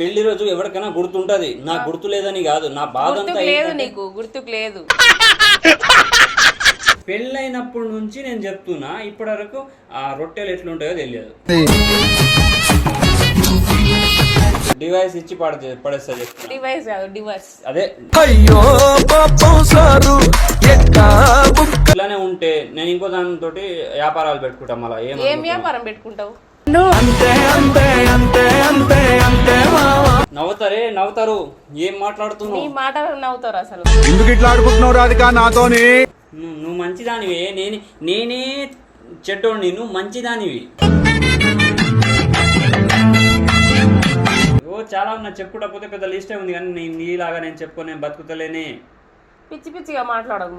పెళ్ళి రోజు ఎవరికైనా గుర్తుంటది. నాకు గుర్తు లేదని కాదు. నా బాధ గుర్తుకు లేదు నీకు గుర్తుకు లేదు. పెళ్ళైనప్పటి నుంచి నేను చెప్తున్నా ఇప్పటి వరకు ఆ రొట్టెలు ఎట్లుంటాయో తెలియదు. డివైస్ ఇచ్చి పడే పడేస్తా చెప్తున్నా. డివైస్ కాదు డివైస్ అదే. అయ్యో పాపం సారు ఇలానే ఉంటే నేను ఇంకో దానితో వ్యాపారాలు పెట్టుకుంటా మళ్ళీ. ఏం ఏం వ్యాపారం పెట్టుకుంటావు? అంతే అంతే అంతే అంతే. మావా నవ్వుతారే. ఏం నీ మాట్లాడుతున్నావు మాట నవ్వుతారు అసలు. ఎందుకు ఇట్లా ఆడుకుంటున్నావు రాధిక నాతోని? నువ్వు నువ్వు మంచిదానివే. నేను నేనే చెడ్డోడిని నువ్వు మంచిదానివి. ఓ చాలా ఉన్నా చెప్పుకోకపోతే పెద్ద లిస్టే ఉంది కానీ నీ నీలాగా నేను చెప్పుకో నేను బతుకుతలేనే. పిచ్చి పిచ్చిగా మాట్లాడకు.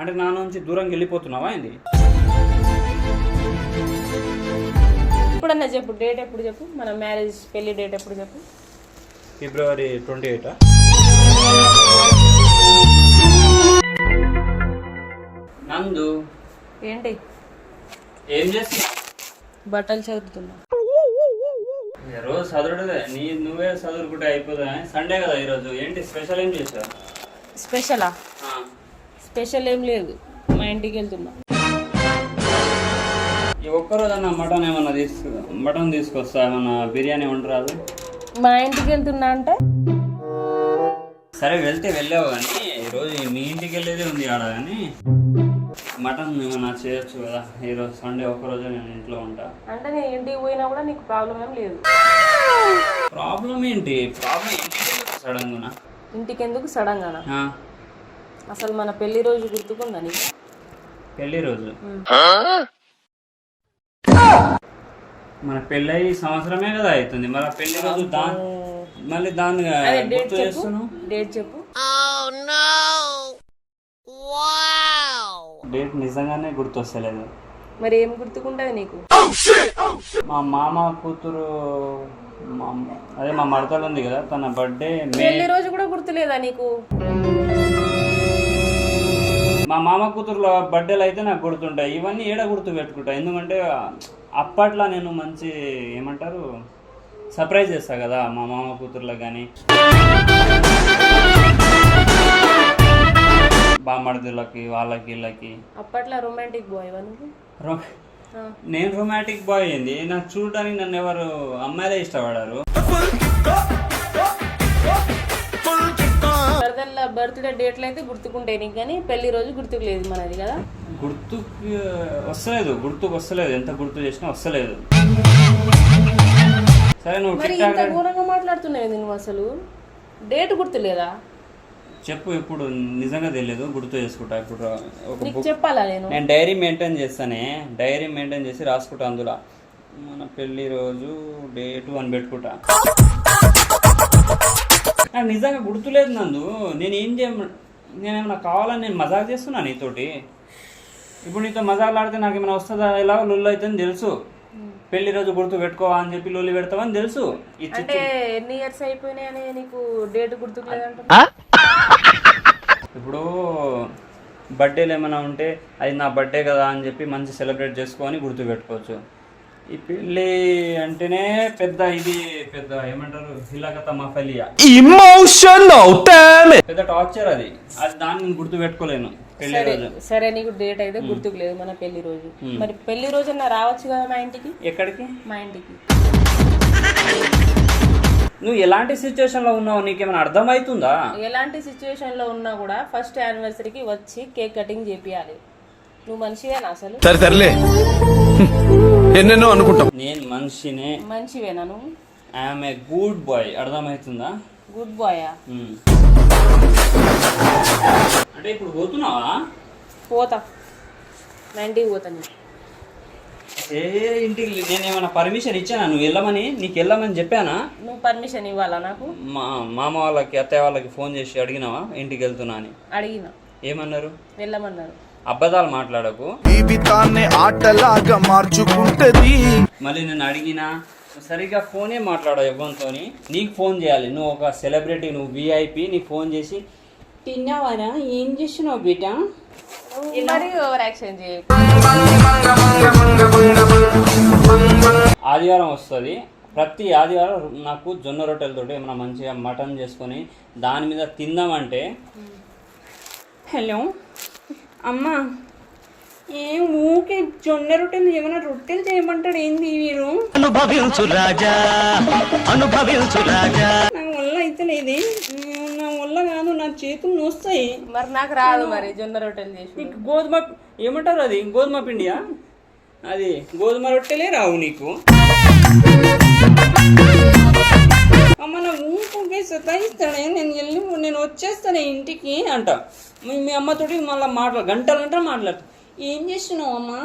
అంటే నా నుంచి దూరంగా వెళ్ళిపోతున్నావా ఏంది? ఇప్పుడన్నా చెప్పు డేట్ ఎప్పుడు చెప్పు? మన మ్యారేజ్ పెళ్ళి డేట్ ఎప్పుడు చెప్పు? February twenty eight? నందు. ఏంటి? ఏం చేస్తున్నా బట్టలు చదువుతున్నా. రోజు చదువుడే నీ నువ్వే చదువుకుంటే అయిపోదా? సండే కదా ఈరోజు. ఏంటి స్పెషల్ ఏం చేసావు స్పెషలా స్పెషల్ ఏం లేదు. మా ఇంటికి వెళ్తున్నా. ఒక్కరోజు అన్న మటన్ ఏమన్నా తీసుకు మటన్ తీసుకొస్తా ఏమన్నా బిర్యానీ ఉండరాదు మా ఇంటికి వెళ్తున్నా అంటే? సరే వెళ్తే వెళ్ళావు కానీ ఈరోజు మీ ఇంటికి వెళ్ళేదే ఉంది ఆడ కానీ మటన్ ఏమన్నా చేయొచ్చు కదా. ఈరోజు సండే ఒక్కరోజు నేను ఇంట్లో ఉంటా. అంటే నేను ఇంటికి పోయినా కూడా నీకు ప్రాబ్లం ఏం లేదు. ప్రాబ్లం ఏంటి? ప్రాబ్లం ఇంటికి సడన్గా ఇంటికి ఎందుకు సడన్ గానా? అసలు మన పెళ్ళి రోజు గుర్తుకుందా నీకు? పెళ్ళి రోజు? మన పెళ్ళయి సంవత్సరమే కదా అవుతుంది. మరి ఆ పెళ్ళి రోజు దా మళ్ళీ దాన్ని డేట్ గుర్తు చెప్పు. చేస్తున్నావు. డేట్ చెప్పు. డేట్ నిజంగానే గుర్తొస్తలేదు. మరి ఏం గుర్తుకుంటది నీకు? మా మామ కూతురు మా అదే మా మడతలు ఉంది కదా తన బర్త్డే మే పెళ్ళి రోజు కూడా గుర్తులేదా నీకు? మా మామ కూతురులో బర్త్డేలు అయితే నాకు గుర్తుంటాయి ఇవన్నీ ఏడ గుర్తు పెట్టుకుంటా. ఎందుకంటే అప్పట్లో నేను మంచి ఏమంటారు సర్ప్రైజ్ చేస్తా కదా మా మామ కూతుర్లకు కానీ బామ్మడిదులకి వాళ్ళకి వీళ్ళకి. అప్పట్లో రొమాంటిక్ బాయ్. నేను రొమాంటిక్ బాయ్ ఏంది నాకు చూడడానికి నన్ను ఎవరు అమ్మాయిలే ఇష్టపడారు. వరదల్ల బర్త్డే డేట్లు అయితే గుర్తుకుంటాయి నీకు కానీ పెళ్ళి రోజు గుర్తుకు లేదు మనది కదా? గుర్తుకు వస్తలేదు గుర్తుకు వస్తలేదు. ఎంత గుర్తు చేసినా వస్తలేదు. సరే నువ్వు మరి ఇంత ఘోరంగా మాట్లాడుతున్నావు నువ్వు అసలు? డేట్ గుర్తులేదా? చెప్పు ఇప్పుడు నిజంగా తెలియదు గుర్తు చేసుకుంటా. ఇప్పుడు ఒక నీకు బుక్ చెప్పాలా నేను? నేను డైరీ మెయింటైన్ చేస్తానే. డైరీ మెయింటైన్ చేసి రాసుకుంటా అందులో. మన పెళ్ళి రోజు డేటు అని పెట్టుకుంటా. నాకు నిజంగా గుర్తులేదు నందు. నేను ఏం చేయ నేనేమన్నా కావాలని నేను మజాక్ చేస్తున్నా నీతోటి? ఇప్పుడు నీతో మజాక్ ఆడితే నాకు ఏమైనా వస్తుందా? ఎలా లొల్లు అవుతుందని తెలుసు. పెళ్ళి రోజు గుర్తు పెట్టుకోవా అని చెప్పి లొల్లి పెడతావని తెలుసు. అంటే ఎన్ని ఇయర్స్ అయిపోయినాయి అని నీకు డేట్ గుర్తుకు లేదంట ఇప్పుడు బర్త్డేలు ఏమైనా ఉంటే అది నా బర్త్డే కదా అని చెప్పి మంచి సెలబ్రేట్ చేసుకొని గుర్తు పెట్టుకోవచ్చు. ఈ పెళ్ళి అంటేనే పెద్ద ఇది పెద్ద ఏమంటారు హిలాకత మఫలియా. ఇమోషనల్ పెద్ద టార్చర్ అది. అది దాన్ని నేను గుర్తు పెట్టుకోలేను పెళ్ళి సరే రోజు. సరే నీకు డేట్ అయితే గుర్తుకు లేదు మన పెళ్ళి రోజు. మరి పెళ్ళి రోజు రావచ్చు కదా మా ఇంటికి? ఎక్కడికి? మా ఇంటికి. నువ్వు ఎలాంటి సిచ్యువేషన్లో ఉన్నావు? నీకేమైనా అర్థమవుతుందా? ఎలాంటి సిచ్యువేషన్లో ఉన్నా కూడా ఫస్ట్ యానివర్సరీకి వచ్చి కేక్ కటింగ్ చేపియాలి. నువ్వు మనిషివేనా అసలు? సరే సర్లే. ఎన్నెన్నో అనుకుంటాం. నేను మనిషినే. మనిషివేనా నువ్వు? ఐఎమ్ ఏ గుడ్ బాయ్ అర్థమవుతుందా? గుడ్ బాయా ఉమ్. అంటే ఇప్పుడు పోతున్నావా? పోతా. ఇంటికి పోతా నేను. ఏ ఇంటికి నేను ఏమైనా పర్మిషన్ ఇచ్చానా? నువ్వు వెళ్ళమని? నీకు వెళ్ళమని చెప్పానా? నువ్వు పర్మిషన్ ఇవ్వాలా నాకు? మా మామ వాళ్ళకి అత్తయ్య వాళ్ళకి ఫోన్ చేసి అడిగినావా? ఇంటికి వెళ్తున్నా అని. అడిగిన. ఏమన్నారు? వెళ్ళమన్నారు. అబద్ధాలు మాట్లాడకు. జీవితాన్ని ఆటలాగా మార్చుకుంటది. మళ్ళీ నేను అడిగినా సరిగ్గా ఫోనే మాట్లాడవు ఎవరితో నీకు ఫోన్ చేయాలి. నువ్వు ఒక సెలబ్రిటీ నువ్వు విఐపి నీకు ఫోన్ చేసి తిన్నావారా? ఏం చేస్తున్నావు బీటా మరి ఓవర్ యాక్షన్ చేయ ఆదివారం వస్తుంది. ప్రతి ఆదివారం నాకు జొన్న రొట్టెలతోటి ఏమైనా మంచిగా మటన్ చేసుకొని దాని మీద తిందామంటే హలో అమ్మా ఏ ఊకే జొన్న రొట్టెలు ఏమైనా రొట్టెలు చేయమంటాడు ఏంది మీరు అనుభవించు రాజా అనుభవించు రాజా. నా వల్ల అయితే లేదే. నా వల్ల కాదు నా చేతులు నొస్తాయి. మరి నాకు రాదు మరి జొన్న రొట్టెలు చేసి. నీకు గోధుమ ఏమంటారు అది? గోధుమ పిండియా? అది గోధుమ రొట్టెలే రావు నీకు. అమ్మ నా ఊకే సతాయిస్తాడే నేను వెళ్ళి నేను వచ్చేస్తాను ఇంటికి అంట. మీ అమ్మతోటి మళ్ళీ మాట్లా గంటలు గంటలు మాట్లాడు ఏం చేస్తున్నావు అమ్మా?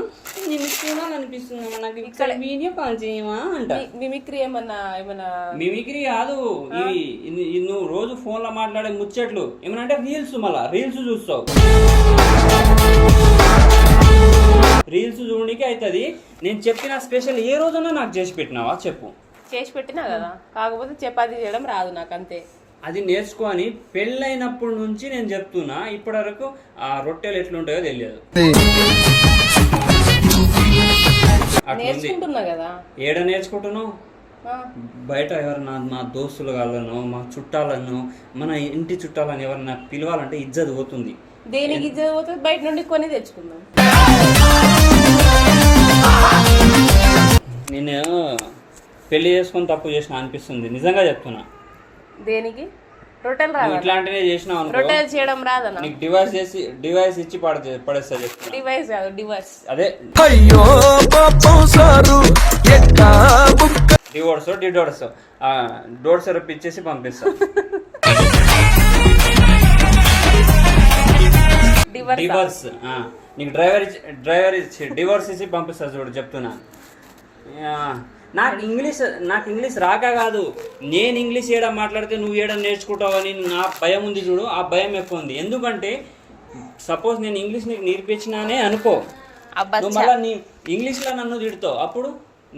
నేను చూడాలనిపిస్తుంది అమ్మ నాకు ఇక్కడ వీడియో కాల్ చేయవా అంట. మిమిక్రీ ఏమన్నా ఏమన్నా మిమిక్రీ కాదు ఇవి నువ్వు రోజు ఫోన్లో మాట్లాడే ముచ్చట్లు. ఏమన్నా అంటే రీల్స్ మళ్ళా రీల్స్ చూస్తావు. రీల్స్ చూడడానికి అవుతుంది నేను చెప్పిన స్పెషల్ ఏ రోజున నాకు చేసి పెట్టినావా? చెప్పు. చేసి పెట్టినా కదా. కాకపోతే చపాతీ చేయడం రాదు నాకు అంతే అది నేర్చుకొని పెళ్ళైనప్పటి నుంచి నేను చెప్తున్నా. ఇప్పటి వరకు ఆ రొట్టెలు ఎట్లుంటాయో తెలియదు. నేర్చుకుంటున్నా కదా. ఏడ నేర్చుకుంటున్నావు? బయట ఎవరన్నా మా దోస్తులు వాళ్ళను మా చుట్టాలను మన ఇంటి చుట్టాలను ఎవరన్నా పిలవాలంటే ఇజ్జత్ పోతుంది. దేనికి ఇది పోతే బయట నుండి కొని తెచ్చుకుందాం. నేను పెళ్ళి చేసుకొని తప్పు చేసిన అనిపిస్తుంది. నిజంగా చెప్తున్నా. దేనికి? నువ్వు రాదు ఇట్లాంటివే చేసినావు అనుకో. చేయడం రాదన్న? నీకు డివైస్ చేసి డివైస్ ఇచ్చి పడే పడేస్తా చెప్తున్నా. డివైస్ కాదు డివైస్. అదే. అయ్యో పాపం సారు ఎట్టా బుక్క. డివోర్స్ డిడోర్స్. డోర్ సెరప్ ఇచ్చేసి పంపిస్తా. డివైస్ డివోర్స్ ఆ, నీకు డ్రైవర్ ఇచ్చి డ్రైవర్ ఇచ్చి డివోర్స్ ఇచ్చి పంపిస్తా చూడు చెప్తున్నా. ఆ, నాకు ఇంగ్లీష్ నాకు ఇంగ్లీష్ రాక కాదు. నేను ఇంగ్లీష్ ఏడా మాట్లాడితే నువ్వు ఏడా నేర్చుకుంటావని నా భయం ఉంది చూడు ఆ భయం ఎక్కువ ఉంది. ఎందుకంటే సపోజ్ నేను ఇంగ్లీష్ నీకు నేర్పించినానే అనుకో. నువ్వు మళ్ళీ నీ ఇంగ్లీష్లో నన్ను తిడతావు. అప్పుడు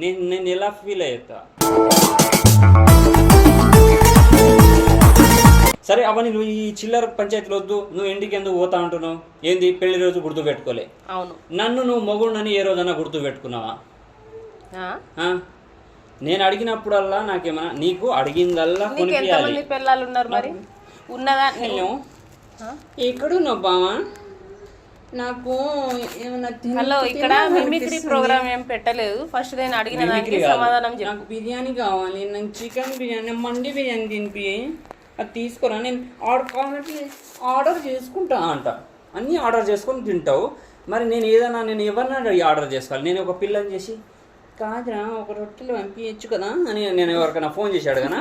నేను నేను ఎలా ఫీల్ అయ్యేస్తా? సరే అవన్నీ నువ్వు ఈ చిల్లర పంచాయతీలు వద్దు. నువ్వు ఇంటికి ఎందుకు పోతా అంటున్నావు? ఏంది? పెళ్ళి రోజు గుర్తు పెట్టుకోలే. అవును. నన్ను నువ్వు మొగుడినని ఏ రోజన్నా గుర్తు పెట్టుకున్నావా? నేను అడిగినప్పుడల్లా నాకేమన్నా నీకు అడిగిందల్లా నీకు కొనిపించాలి ఎంతమంది పిల్లలు ఉన్నారు మరి ఉన్నదా? ఆ? ఎక్కడున్నావు బావా? నాకు ఏమన్నా తిన- హలో ఇక్కడ మిమిక్రీ. ప్రోగ్రామ్ ఏం పెట్టలేదు. ఫస్ట్ నేను అడిగిన దానికి కాదు. సమాధానం చెప్పు. నాకు బిర్యానీ కావాలి. నాకు చికెన్ బిర్యానీ మండి బిర్యానీ తినిపి. అది తీసుకురా. నేను ఆర్డర్ కావాలంటే ఆర్డర్ చేసుకుంటా అంట. అన్నీ ఆర్డర్ చేసుకొని తింటావు. మరి నేను ఏదైనా నేను ఎవరినైనా ఆర్డర్ చేసుకోవాలి. నేను ఒక పిల్లని చేసి కాదురా ఒక రొట్టెలు పంపించచ్చు కదా అని నేను ఎవరికైనా ఫోన్ చేసి అడగనా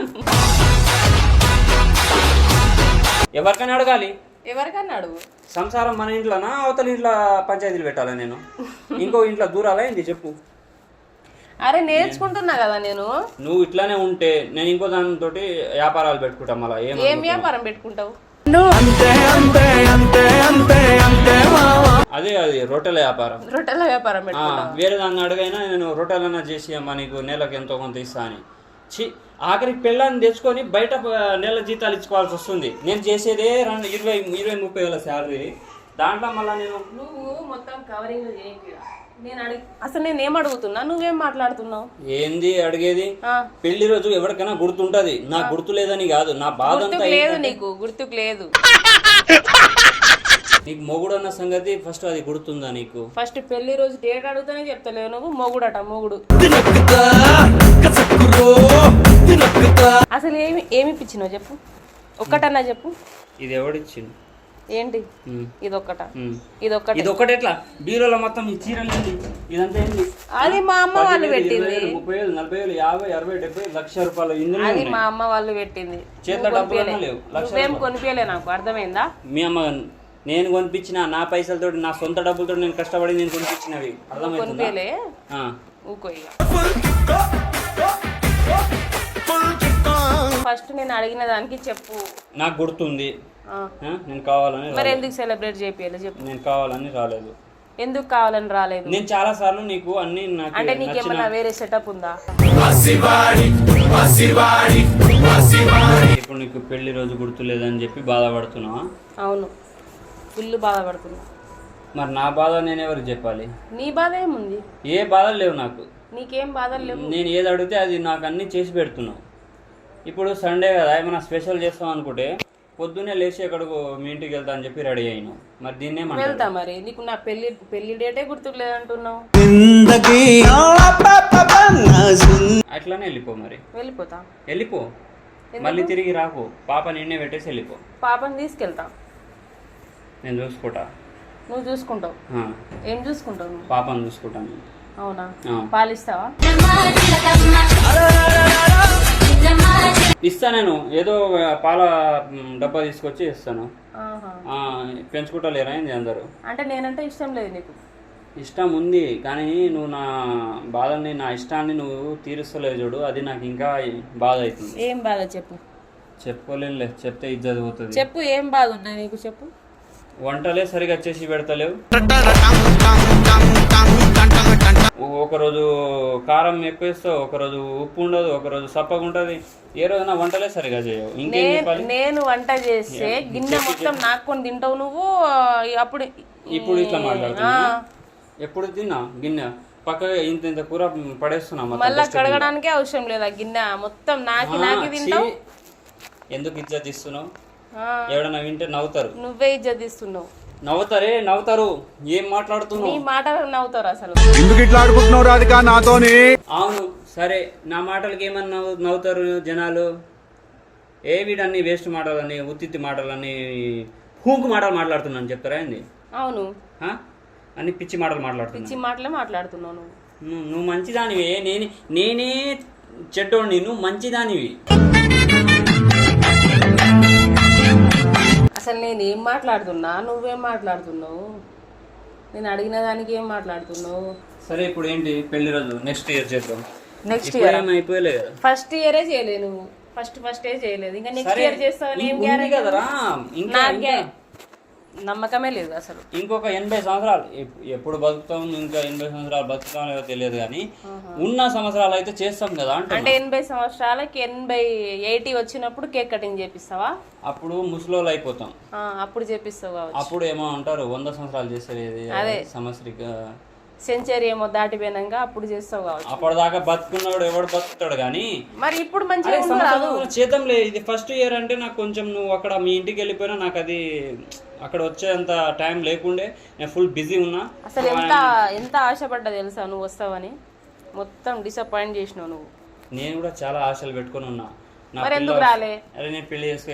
ఎవరికైనా అడగాలి. ఎవరికన్నా అడుగు. సంసారం మన ఇంట్లోనా అవతల ఇంట్లో పంచాయతీలు పెట్టాలా నేను? ఇంకో ఇంట్లో దూరాలా ఏంది చెప్పు. అరే నేర్చుకుంటున్నా కదా నేను. నువ్వు ఇట్లానే ఉంటే నేను ఇంకో దానితో వ్యాపారాలు పెట్టుకుంటా మళ్ళీ. ఏం ఏం వ్యాపారం పెట్టుకుంటావు? అంతే అంతే అంతే అంతే. అదే అది రొట్టెల వ్యాపారం. రొట్టెల వ్యాపారం వేరే దాన్ని అడగైనా నేను రొట్టెలన్నా చేసి అమ్మా నీకు నెలకు ఎంతో కొంత ఇస్తా అని. చి ఆఖరికి పెళ్ళాన్ని తెచ్చుకొని బయట నెల జీతాలు ఇచ్చుకోవాల్సి వస్తుంది. నేను చేసేదే రెండు ఇరవై ఇరవై ముప్పై వేల శాలరీ. దాంట్లో మళ్ళీ నేను నువ్వు మొత్తం కవరింగ్ నేను అసలు నేను ఏం అడుగుతున్నా? నువ్వేం మాట్లాడుతున్నావు? ఏంది అడిగేది? పెళ్ళి రోజు ఎవరికైనా గుర్తుంటది. నాకు గుర్తు లేదని కాదు. నా బాధ లేదు నీకు గుర్తుకు లేదు. నీకు మొగుడు అన్న సంగతి ఫస్ట్ అది గుర్తుందా నీకు? ఫస్ట్ పెళ్ళి రోజు డేట్ అడుగుతానే చెప్తలేవు నువ్వు మొగుడట మొగుడు. అసలు ఏమి ఏమి ఇప్పించినావు చెప్పు? ఒక్కటన్నా చెప్పు. ఇది ఎవడిచ్చింది? ఏంటి? ఇదొక్కట. ఇదొక్కటి. ఇది ఒక్కటి ఎట్లా? బీరోలో మొత్తం ఈ చీరలు ఇదంతా ఏంది? అది మా అమ్మ వాళ్ళు పెట్టింది. ముప్పై వేలు నలభై వేలు యాభై అరవై డెబ్బై లక్ష రూపాయలు ఇందులో అది మా అమ్మ వాళ్ళు పెట్టింది. చేతిలో డబ్బులు. లేవు. లక్ష నువ్వేం కొనిపించలే నాకు అర్థమైందా? మీ అమ్మ నేను కొనిపించిన నా పైసలతో నా సొంత డబ్బులతో నేను కష్టపడి నేను కొనిపించినవి. ఫస్ట్ నేను అడిగిన దానికి చెప్పు. నాకు గుర్తుంది. నేను కావాలని మరి రాలేదు. ఎందుకు సెలబ్రేట్ చేపియాలి? చెప్పు. నేను కావాలని రాలేదు. ఎందుకు కావాలని రాలేదు? నేను చాలా సార్లు నీకు అన్ని నాకు అంటే నీకేమన్నా వేరే సెటప్ ఉందా? ఇప్పుడు నీకు పెళ్ళి రోజు గుర్తు లేదని చెప్పి బాధపడుతున్నావా? అవును. ఫుల్ బాధపడుతున్నా. మరి నా బాధ నేను ఎవరికి చెప్పాలి? నీ బాధ ఏముంది? ఏ బాధలు లేవు నాకు. నీకేం బాధలు లేవు? నేను ఏది అడిగితే అది నాకు అన్ని చేసి పెడుతున్నావు. ఇప్పుడు సండే కదా ఏమైనా స్పెషల్ చేస్తాం అనుకుంటే పొద్దున్నే లేచి ఎక్కడికి మీ ఇంటికి వెళ్తా అని చెప్పి రెడీ అయినా మరి దీన్నే వెళ్తా మరి. నీకు నా పెళ్ళి పెళ్ళి డేటే గుర్తులేదు అంటున్నావు అట్లానే వెళ్ళిపో మరి. వెళ్ళిపోతా. వెళ్ళిపో. మళ్ళీ తిరిగి రాకు. పాప నిన్నే పెట్టేసి వెళ్ళిపో. పాపని తీసుకెళ్తా. నేను చూసుకుంటా. నువ్వు చూసుకుంటావు? ఏం చూసుకుంటావు నువ్వు? పాపను చూసుకుంటాను. అవునా. పాలిస్తావా? ఇస్తా నేను. ఏదో పాల డబ్బా తీసుకొచ్చి ఇస్తాను. పెంచుకుంటా లేరా ఏంది అందరూ? అంటే నేనంటే ఇష్టం లేదు నీకు. ఇష్టం ఉంది కానీ నువ్వు నా బాధని నా ఇష్టాన్ని నువ్వు తీరుస్తలేవు చూడు. అది నాకు ఇంకా బాధ అవుతుంది. ఏం బాధ చెప్పు? చెప్పుకోలేనులే. చెప్తే ఇజ్జత్ పోతుంది చెప్పు ఏం బాధ ఉన్నాయి నీకు చెప్పు. వంటలే సరిగా చేసి పెడతలేవు. ఒకరోజు కారం ఎక్కువ వేస్తావు ఒకరోజు ఉప్పు ఉండదు ఒకరోజు సప్పగా ఉంటుంది. ఏ రోజున వంటలే సరిగా చేయవు. ఇంకేం నేను వంట చేస్తే గిన్నె మొత్తం నాక్కొని తింటావు నువ్వు? అప్పుడు ఇప్పుడు ఇట్లా మాట్లాడుతున్నా? ఎప్పుడు తిన్నా? గిన్నె. పక్కగా ఇంత ఇంత కూర పడేస్తున్నా మళ్ళా. కడగడానికే అవసరం లేదు ఆ గిన్నె. మొత్తం నాకి నాకి తింటావు. ఎందుకు ఇజ్జత్ ఇస్తున్నావు? ఎవడన్నా వింటే నవ్వుతారు. నువ్వే ఇజ్జత్ ఇస్తున్నావు నవ్వుతారే నవ్వుతారు. ఏం నీ మాట్లాడుతున్నావు మాట నవ్వుతారు అసలు. ఎందుకు ఇట్లా ఆడుకుంటున్నావు రాధిక నాతోని? అవును సరే నా మాటలకి ఏమన్నా నవ్వు నవ్వుతారు జనాలు? ఏ వీడన్ని వేస్ట్ మాటలని ఉత్తిత్తి మాటలని హూంకు మాటలు మాట్లాడుతున్నాను చెప్తారా ఏంది? అవును. ఆ? అన్ని పిచ్చి మాటలు మాట్లాడుతున్నాను పిచ్చి మాటలే మాట్లాడుతున్నావు నువ్వు. నువ్వు నువ్వు మంచిదానివి. నేనే నేనే చెడ్డోడిని నువ్వు మంచిదానివి. అసలు నేను ఏం మాట్లాడుతున్నా? నువ్వేం మాట్లాడుతున్నావు? నేను అడిగిన దానికి ఏం మాట్లాడుతున్నావు? సరే ఇప్పుడు ఏంటి పెళ్ళి రోజు? నెక్స్ట్ ఇయర్ చేద్దాం. నెక్స్ట్ ఇయర్ ఏం అయిపోయలే కదా ఫస్ట్ ఇయరే చేయలేదు. నువ్వు ఫస్ట్ ఫస్ట్ ఏ చేయలేదు. ఇంకా నెక్స్ట్ ఇయర్ చేస్తావని ఏం ఉంది గ్యారెంటీ కదరా. నమ్మకమే లేదు అసలు. ఇంకొక ఎనభై సంవత్సరాలు ఎప్- ఎప్పుడు బతుకుతాం ఇంకా ఎనభై సంవత్సరాలు బతుకుతాం లేదో తెలియదు కానీ ఉన్న సంవత్సరాలు అయితే చేస్తాం కదా అంటే అంటే ఎనభై సంవత్సరాలకి ఎనభై ఎయిటీ వచ్చినప్పుడు కేక్ కటింగ్ చేపిస్తావా? అప్పుడు ముసలోళ్ళు అయిపోతాం. అప్పుడు చేపిస్తావు అప్పుడు ఏమో అంటారు వంద సంవత్సరాలు అదే. సంవత్సరిక సెంచరీ ఏమో దాటిపోయినాక అప్పుడు చేస్తావు కావచ్చు. అప్పటిదాకా బతుకున్నాడు ఎవడు బతుకుతాడు కానీ మరి ఇప్పుడు మంచిగా చేద్దాంలే ఇది ఫస్ట్ ఇయర్ అంటే నాకు కొంచెం నువ్వు అక్కడ మీ ఇంటికి వెళ్ళిపోయినా నాకు అది అక్కడ వచ్చేంత టైం లేకుండే. నేను ఫుల్ బిజీ ఉన్నా. అసలు ఎంత ఎంత ఆశపడ్డా తెలుసా నువ్వు వస్తావని? మొత్తం డిసప్పాయింట్ చేసినావు నువ్వు. నేను కూడా చాలా ఆశలు పెట్టుకొని ఉన్నా. అరే నేను పెళ్ళి చేసుకో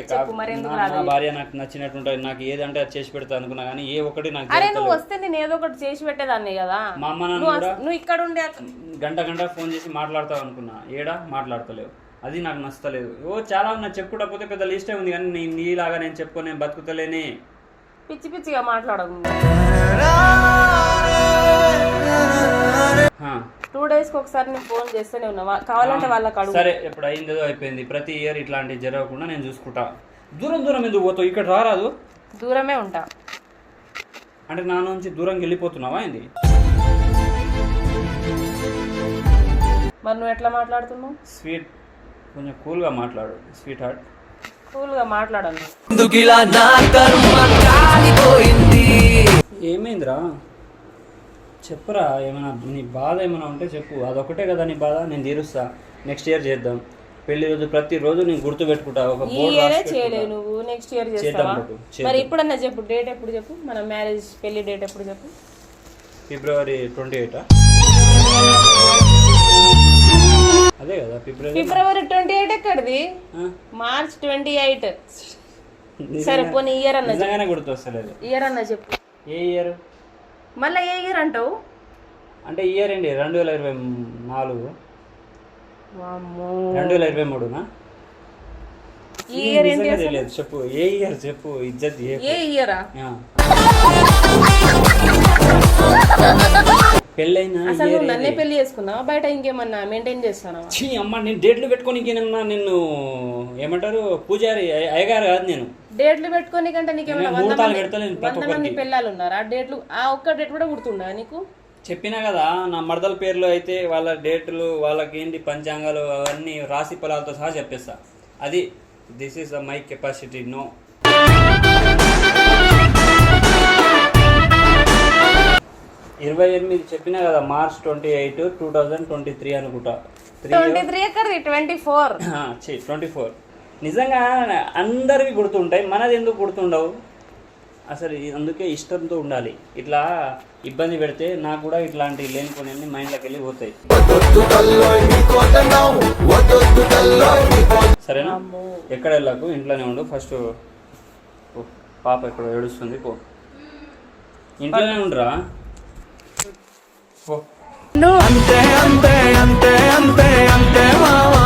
నా- భార్య నాకు నచ్చినట్టు ఉంటుంది నాకు ఏదంటే అది చేసి పెడతా అనుకున్నా కానీ ఏ ఒక్కటి నాకు అరే జరగలేదు. నువ్వు వస్తే నేను ఏదో ఒకటి చేసి పెట్టేదాన్ని కదా. మా అమ్మ నాన్న నువ్వు కూడా నువ్వు ఇక్కడ ఉండే గంట గంట ఫోన్ చేసి మాట్లాడతావు అనుకున్నా. ఏడా? మాట్లాడతలేవు. అది నాకు నచ్చలేదు ఓ చాలా నాకు చెప్పుకోకపోతే పెద్ద లిస్టే ఉంది కానీ నీ నీలాగా నేను చెప్పుకొని నేను బతుకుతలేనే. పిచ్చి పిచ్చిగా మాట్లాడకు. హా. టూ డేస్కి ఒకసారి నేను ఫోన్ చేస్తూనే ఉన్నా. కావాలంటే వాళ్ళకి అడుగు. సరే ఇప్పుడు అయిందేదో అయిపోయింది. ప్రతి ఇయర్ ఇట్లాంటివి జరగకుండా నేను చూసుకుంటా. దూరం దూరం ఎందుకు పోతావు? ఇక్కడ రారాదు? దూరమే ఉంటా. అంటే నా నుంచి దూరంకి వెళ్ళిపోతున్నావా ఏంది? మరి నువ్వు ఎట్లా మాట్లాడుతున్నావు? స్వీట్ కొంచెం కూల్గా మాట్లాడు స్వీట్ హార్ట్ కూల్గా మాట్లాడను ఏమైందిరా? చెప్పురా ఏమైనా నీ బాధ ఏమైనా ఉంటే చెప్పు. అదొకటే కదా నీ బాధ నేను తీరుస్తా. నెక్స్ట్ ఇయర్ చేద్దాం. పెళ్ళి రోజు ప్రతిరోజు నేను గుర్తు పెట్టుకుంటా ఒక ఈ ఇయరే చేయలేవు. నువ్వు. నెక్స్ట్ ఇయర్ చేస్తావా. మరి ఇప్పుడన్నా చెప్పు డేట్ ఎప్పుడు చెప్పు? మన మ్యారేజ్ పెళ్ళి డేట్ ఎప్పుడు చెప్పు? ఫిబ్రవరి ట్వంటీ ఎయిటా అదే కదా ఫిబ్రవరి ఫిబ్రవరి ట్వంటీ ఎయిట్ ఎక్కడిది? March twenty eight. సరే పోనీ ఇయర్ అన్న నిజంగానే గుర్తొస్తలేదు ఇయర్ అన్న చెప్పు. ఏ ఇయర్ మళ్ళీ ఏ ఇయర్ అంటావు? అంటే ఇయర్ ఏంటి? రెండు వేల ఇరవై నాలుగు. రెండు వేల ఇరవై మూడునా? ఈ ఇయర్ ఏంటి? తెలియదు. చెప్పు. ఏ ఇయర్ చెప్పు. ఇజ్జత్ ఏ ఇయరా. పెళ్ళైనా అసలు నన్నే? పెళ్ళి చేసుకున్నావా? బయట ఇంకేమన్నా మెయింటైన్ చేస్తానా అమ్మ నేను డేట్లు పెట్టుకొని నిన్ను ఏమంటారు పూజారి అయ్య- అయ్యగారు కాదు నేను. డేట్లు పెట్టుకొని కంటే నీకేమన్నా నేను వంద మంది వంద మంది ఒక్కరికి. పిల్లలు ఉన్నారా డేట్లు ఆ ఒక్క డేట్ కూడా గుర్తుందా నీకు? చెప్పినా కదా నా మరదల పేర్లు అయితే వాళ్ళ డేట్లు వాళ్ళకి ఏంటి పంచాంగాలు అవన్నీ రాశి ఫలాలతో సహా చెప్పేస్తా. అది this is the my capacity no ఇరవై ఎనిమిది చెప్పినా కదా March twenty eight two thousand twenty three అనుకుంటా. ట్వంటీ త్రీ ఎక్కడిది? Twenty four. Twenty four. నిజంగా అందరివి గుర్తుంటాయి మనది ఎందుకు గుర్తుండవు? అసలు అందుకే ఇష్టంతో ఉండాలి. ఇట్లా ఇబ్బంది పెడితే నాకు కూడా ఇట్లాంటి లేనిపోయిన మైండ్లోకి వెళ్ళి పోతాయి. సరేనా? ఎక్కడ వెళ్ళకు? ఇంట్లోనే ఉండు. ఫస్ట్. పాప ఎక్కడ ఏడుస్తుంది పో. ఇంట్లోనే ఉండరా. ಫೋ ಅಂತೆ ಅಂತೆ ಅಂತೆ ಅಂತೆ ಅಂತೆ ಮಾವ